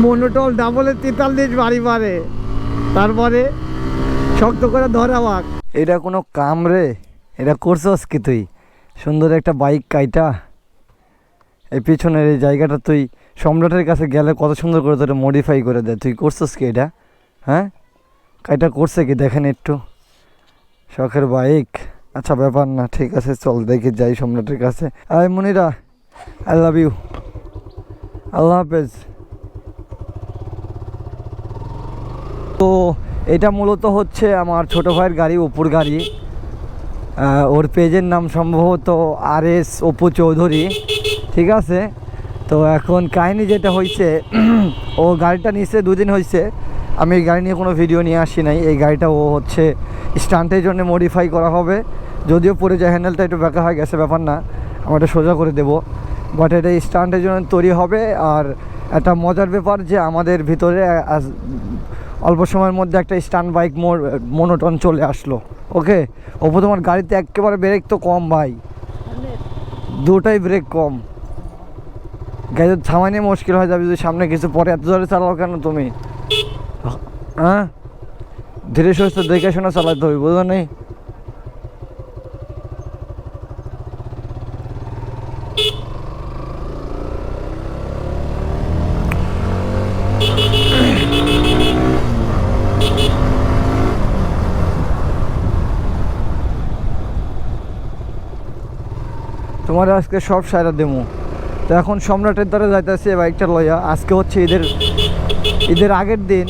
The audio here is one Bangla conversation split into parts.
মনোটল ডাবলের তেতাল্লিশ বাড়ি বাড়ে তারপরে শক্ত করে ধরা বাক এটা কোনো কাম রে, এটা করছস কি তুই? সুন্দর একটা বাইক কাইটা। এই পিছনের এই জায়গাটা তুই সম্রাটের কাছে গেলে কত সুন্দর করে তোটা মডিফাই করে দেয়। তুই করছস কি এটা? হ্যাঁ? কাইটা করছে কি? দেখেন একটু। শখের বাইক আচ্ছা ব্যাপার না, ঠিক আছে, চল দেখে যাই সম্রাটের কাছে। আয় মনিরা আই লাভ ইউ আল্লাহ হাফেজ তো এটা মূলত হচ্ছে আমার ছোট ভাইয়ের গাড়ি, অপুর গাড়ি। ওর পেজের নাম সম্ভবত আর এস অপু চৌধুরী, ঠিক আছে? তো এখন কাহিনী যেটা হয়েছে ও গাড়িটা নিচ্ছে দুদিন হয়েছে আমি এই গাড়ি নিয়ে কোনো ভিডিও নিয়ে আসি নাই। এই গাড়িটা ও হচ্ছে স্টান্টের জন্য মডিফাই করা হবে। যদিও পরে যায় হ্যান্ডেলটা একটু বেঁকা হয়ে গেছে, ব্যাপার না। আমরা এটা সোজা করে দেবো। বাট এটা স্টান্টের জন্য তৈরি হবে। আর একটা মজার ব্যাপার যে আমাদের ভিতরে অল্প সময়ের মধ্যে একটা স্ট্যান্ড বাইক মনোটন চলে আসলো ওকে ওপর তোমার গাড়িতে একেবারে ব্রেক তো কম ভাই। দুটাই ব্রেক কম। গাড়ি থামাই নিয়ে মুশকিল হয়ে যাবে যদি সামনে কিছু পরে। এত জোরে চালাও কেন তুমি? হ্যাঁ? ধীরে সুস্থ দেখে শোনা চালাতে হবে বুঝলো নেই? তোমার আজকে সব সারা দেবো তো এখন সম্রাটের দ্বারা যাইতেছি বাইকটা লইয়া। আজকে হচ্ছে ঈদের ঈদের আগের দিন।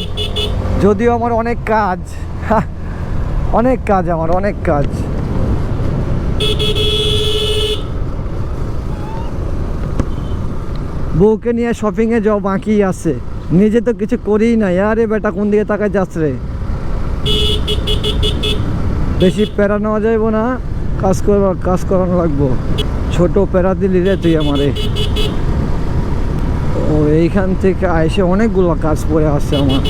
যদিও আমার অনেক কাজ। অনেক কাজ আমার, অনেক কাজ। বউকে নিয়ে শপিংয়ে যাও বাকি আছে। নিজে তো কিছু করিই না আরে বেটা, কোন দিকে তাকায় যাচ্ছে রে? বেশি প্যারা নেওয়া যাইব না। কাজ করবা কাজ করানো লাগবো। ছোট প্যারা দিলি রে তুই আমারে। ও এইখান থেকে এসে অনেকগুলো কাজ পড়ে আসছে আমার।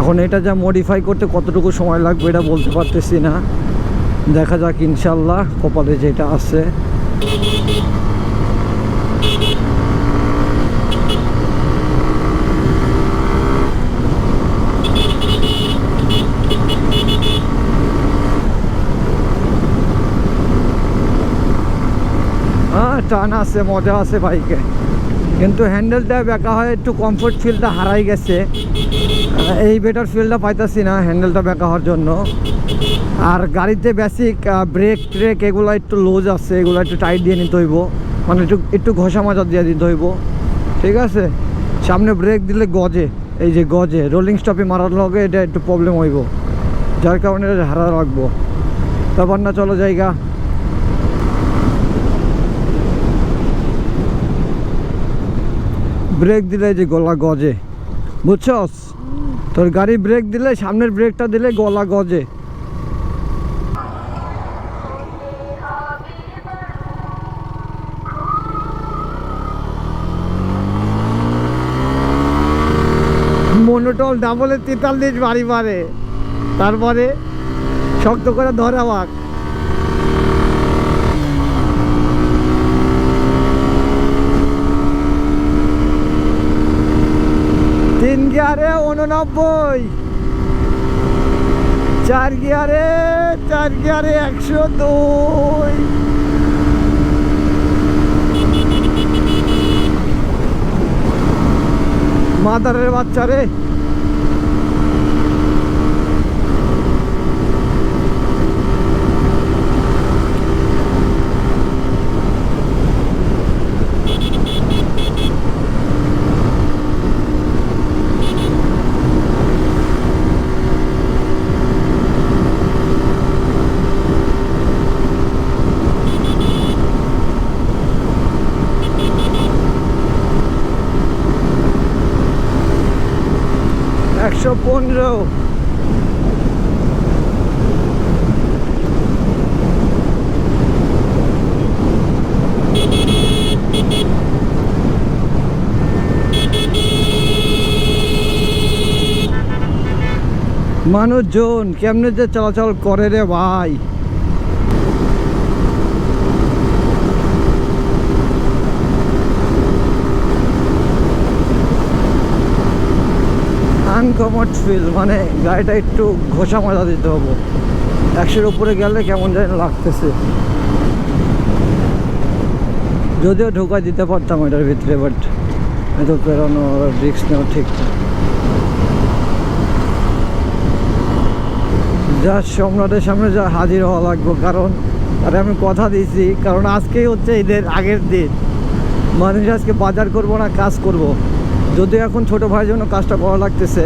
এখন এটা যা মডিফাই করতে কতটুকু সময় লাগবে এটা বলতে পারতেছি না। দেখা যাক ইনশাল্লাহ কপালে যেটা আছে হ্যাঁ টান আছে, মজা আছে বাইকে। কিন্তু হ্যান্ডেলটা বেঁকা হয়, একটু কমফোর্ট ফিলটা হারাই গেছে। এই বেটার ফিলটা পাইতাছি না হ্যান্ডেলটা বেঁকা হওয়ার জন্য। আর গাড়িতে বেসিক ব্রেক ট্রেক এগুলো একটু লুজ আছে, এগুলো একটু টাইট দিয়ে নিতে হইব। মানে একটু একটু ঘষা মাজা দিয়ে দিতে হইব। ঠিক আছে? সামনে ব্রেক দিলে গজে, এই যে গজে রোলিং স্টপে মারার লগে এটা একটু প্রবলেম হইব। যার কারণে হারা রাখব। তারপর না, চলো জায়গা। ব্রেক দিলে যে গলা গজে, বুঝছস? তোর গাড়ি ব্রেক দিলে, সামনের ব্রেকটা দিলে গলা গজে। মনোটল ডাবলের তেতাল্লিশ বাড়ি বাড়ে তারপরে শক্ত করে ধরা বাক তিন উননব্বই। চার গিয়ারে চার গিয়ারে একশো দুই। মাদারের বাচ্চা রে। একশো পনেরো। মানুষজন কেমনে যে চলাচল করে রে ভাই? আনকমফর্ট ফিল মানে গাড়িটা একটু ঘোষা মাজা দিতে হবে। একশোর উপরে গেলে কেমন যেন লাগতেছে। যদিও ঢোকা দিতে পারতাম এটার ভিতরে বাট এত পেরোনো রিক্স নেওয়া ঠিক যা সম্রাটের সামনে যা হাজির হওয়া লাগবে, কারণ আরে আমি কথা দিয়েছি, কারণ আজকেই হচ্ছে ঈদের আগের দিন। মানুষ আজকে বাজার করব না, কাজ করব। যদিও এখন ছোট ভাইয়ের জন্য কাজটা করা লাগতেছে,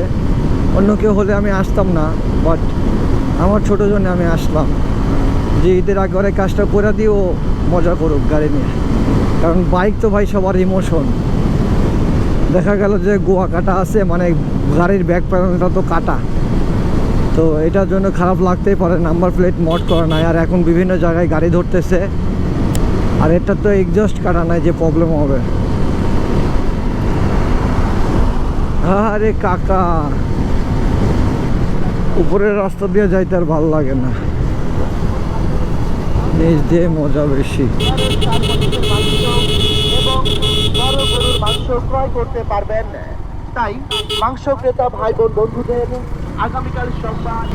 অন্য কেউ হলে আমি আসতাম না বাট আমার ছোটো জন্য আমি আসলাম। যে ঈদের আগে কাজটা করে দিয়ে ও মজা করুক গাড়ি নিয়ে। কারণ বাইক তো ভাই সবার ইমোশন দেখা গেল যে গোয়া কাটা আছে মানে গাড়ির ব্যাক প্যানেলটা তো কাটা। তো এটার জন্য খারাপ লাগতেই পারে নাম্বার প্লেট মড করা নাই, আর এখন বিভিন্ন জায়গায় গাড়ি ধরতেছে। আর এটা তো এক্সস্ট কাটা নাই যে প্রবলেম হবে। আরে কাকা, উপরের রাস্তা দিয়ে যাইতে আর ভালো লাগে না। নিচ দিয়ে মজা বেশি। বড় গরুর মাংস ক্রয় করতে পারবেন তাই মাংস ক্রেতা ভাই বোন বন্ধুদের আগামীকাল সোমবার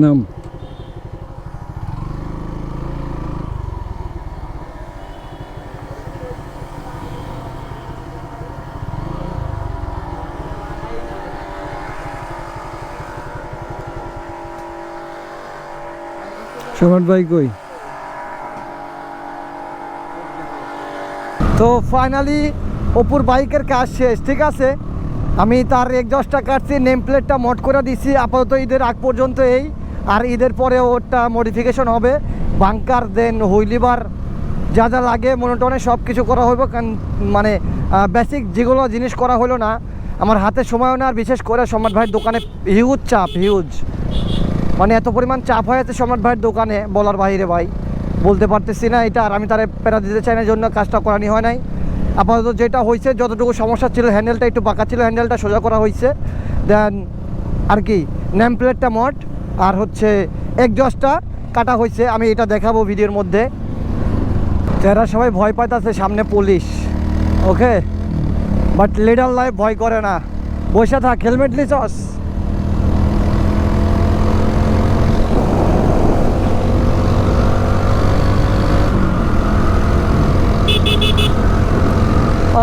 নাম সম্রাট ভাই তো ফাইনালি অপুর বাইকের কাজ শেষ, ঠিক আছে? আমি তার একজস্টটা কাটছি নেম প্লেটটা মড করে দিছি, আপাতত ঈদের আগ পর্যন্ত এই। আর ঈদের পরে ওটা মডিফিকেশন হবে। বাংকার দেন হুইলিবার যা যা লাগে মনোটনে সব কিছু করা হইব। মানে বেসিক যেগুলো জিনিস করা হলো না, আমার হাতে সময়ও না আর বিশেষ করে সম্রাট ভাইয়ের দোকানে হিউজ চাপ হিউজ মানে এত পরিমাণ চাপ হয়ে আছে সম্রাট ভাইয়ের দোকানে, বলার বাইরে ভাই। বলতে পারতেছি না এটা, আর আমি তারে প্যারা দিতে চাই না জন্য কাজটা করানি হয় নাই। আপাতত যেটা হয়েছে যতটুকু সমস্যা ছিল হ্যান্ডেলটা একটু বাঁকা ছিল হ্যান্ডেলটা সোজা করা হয়েছে দেন আর কি নেম প্লেটটা মট আর হচ্ছে একজস্টটা কাটা হয়েছে। আমি এটা দেখাবো ভিডিওর মধ্যে। যারা সবাই ভয় পাইতেছে, সামনে police. Okay? But leader life ভয় করে না। বসে থাক হেলমেট লিচস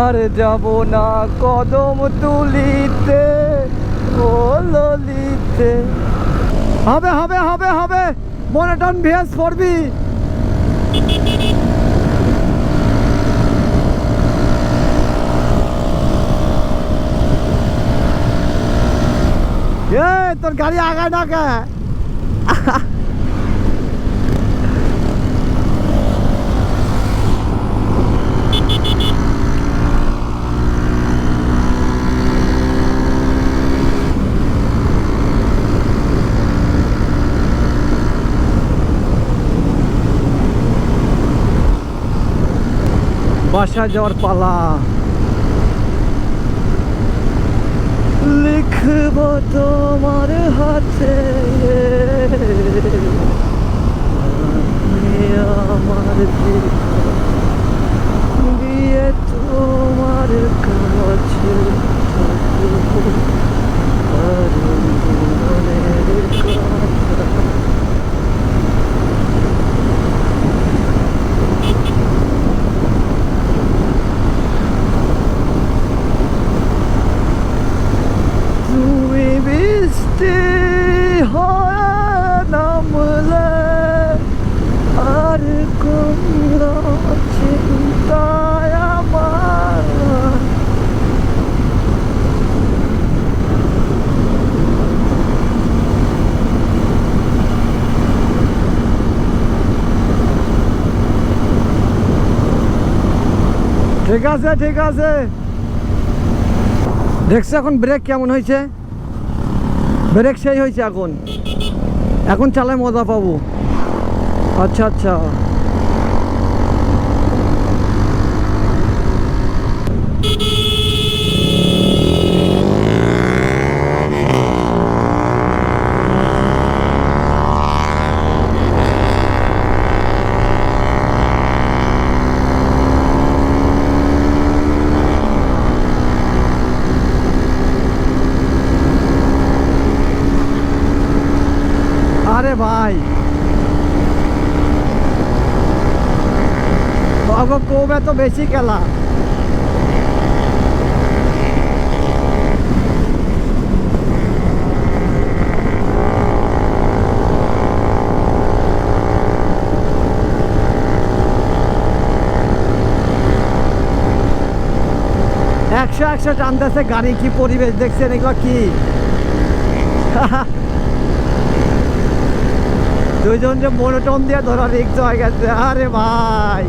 আর যাব না কদম তুলিতে, ও ললিতে। হবে হবে হবে হবে মনোটন ভিএস পড়বি এ তোর গাড়ি আগায় ডাকা বাসা যাওয়ার পালা। লিখব তোমার হাতে। আমি আমার জীবন দিয়ে তোমার কাছে থাকব। আর মনের কথা তুমি বৃষ্টি হয় নামলে আর কোন চিন্তায় আমার ঠিক আছে ঠিক আছে। দেখছ এখন ব্রেক কেমন হয়েছে? ব্রেক সেই হয়েছে এখন। এখন চালায় মজা পাবো। আচ্ছা আচ্ছা। আরে ভাই। বাবা কোব এত বেশি খেলা। একশো একশো টানতেছে গাড়ি, কি পরিবেশ দেখছেন এগুলো কি? দুইজন যে মনোটন দিয়ে ধরা রিক্স হয়ে গেছে। আরে ভাই!